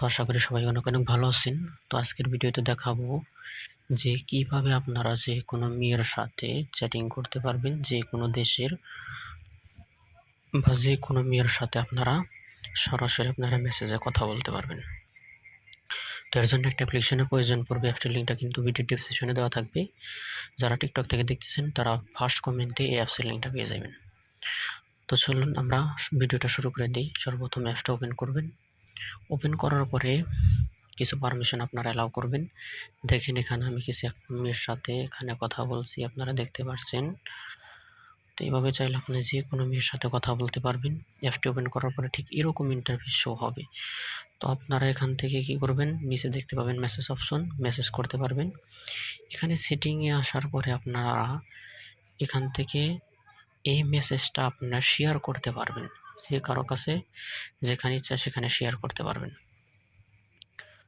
তো আশা করি সবাই অনেক অনেক ভালো আছেন। তো আজকের ভিডিওতে দেখাবো যে কীভাবে আপনারা যে কোনো মেয়ের সাথে চ্যাটিং করতে পারবেন, যে কোনো দেশের বা যে কোনো মেয়ের সাথে আপনারা সরাসরি আপনারা মেসেজে কথা বলতে পারবেন। তো এর জন্য একটা অ্যাপ্লিকেশনের প্রয়োজন পড়বে অ্যাপসটির লিঙ্কটা কিন্তু ভিডিও ডিসক্রিপশনে দেওয়া থাকবে। যারা টিকটক থেকে দেখতেছেন, তারা ফার্স্ট কমেন্টে এই অ্যাপসের লিঙ্কটা পেয়ে যাবেন। তো চলুন আমরা ভিডিওটা শুরু করে দিই। সর্বপ্রথম অ্যাপসটা ওপেন করবেন। ওপেন করার পরে কিছু পারমিশন আপনারা অ্যালাউ করবেন। দেখেন এখানে আমি কিছু এক মেয়ের সাথে এখানে কথা বলছি, আপনারা দেখতে পাচ্ছেন তো এইভাবে চাইলে আপনি যে কোনো মেয়ের সাথে কথা বলতে পারবেন। অ্যাপটি ওপেন করার পরে ঠিক এরকম ইন্টারভিউ শো হবে। তো আপনারা এখান থেকে কি করবেন? নিচে দেখতে পাবেন মেসেজ অপশন মেসেজ করতে পারবেন। এখানে সেটিংয়ে আসার পরে আপনারা এখান থেকে এই মেসেজটা আপনারা শেয়ার করতে পারবেন। যে কারও কাছে যেখানে ইচ্ছা সেখানে শেয়ার করতে পারবেন।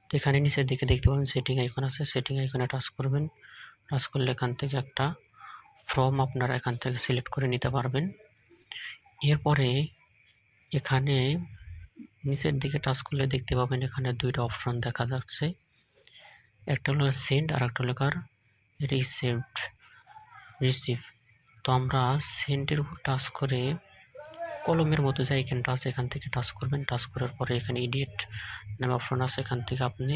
তো এখানে নিচের দিকে দেখতে পাবেন সেটিং আইকন আছে। সেটিং আইকনে টাচ করবেন। টাচ করলে এখান থেকে একটা ফর্ম আপনারা এখান থেকে সিলেক্ট করে নিতে পারবেন। এরপরে এখানে নিচের দিকে টাচ করলে দেখতে পাবেন এখানে দুইটা অপশন দেখা যাচ্ছে। একটা হলো সেন্ড আর একটা হলো কার? রিসিভড রিসিভ তো আমরা সেন্ডের উপর টাচ করে কলমের মতো যে আইকনটা আছে এখান থেকে টাচ করবেন। টাচ করার পরে এখানে এডিট নামে অপশন আছে। এখান থেকে আপনি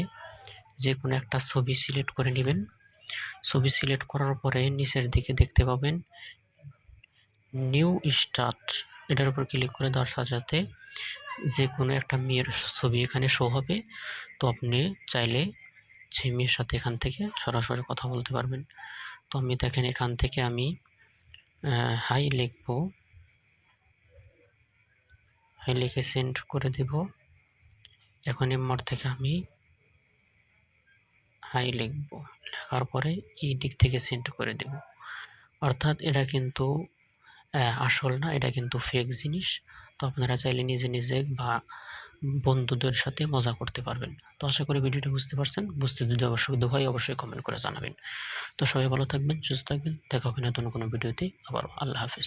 যে কোনো একটা ছবি সিলেক্ট করে নেবেন। ছবি সিলেক্ট করার পরে নিচের দিকে দেখতে পাবেন নিউ স্টার্ট এটার উপর ক্লিক করে দেওয়ার সাথে যে কোনো একটা মেয়ের ছবি এখানে শো হবে। তো আপনি চাইলে সেই মেয়ের সাথে এখান থেকে সরাসরি কথা বলতে পারবেন। তো আমি দেখেন এখান থেকে আমি হাই লিখব। হাই লিখে সেন্ড করে দেব। এখন এমআর থেকে আমি হাই লিখব। লেখার পরে এই দিক থেকে সেন্ড করে দেব। অর্থাৎ এটা কিন্তু আসল না, এটা কিন্তু ফেক জিনিস। তো আপনারা চাইলে নিজে নিজে বা বন্ধুদের সাথে মজা করতে পারবেন। তো আশা করি ভিডিওটা বুঝতে পারছেন। বুঝতে যদি অবশ্যই হয়, অবশ্যই কমেন্ট করে জানাবেন। তো সবাই ভালো থাকবেন, সুস্থ থাকবেন। দেখা হবে নতুন কোনো ভিডিওতে। আবার আল্লাহ হাফিজ।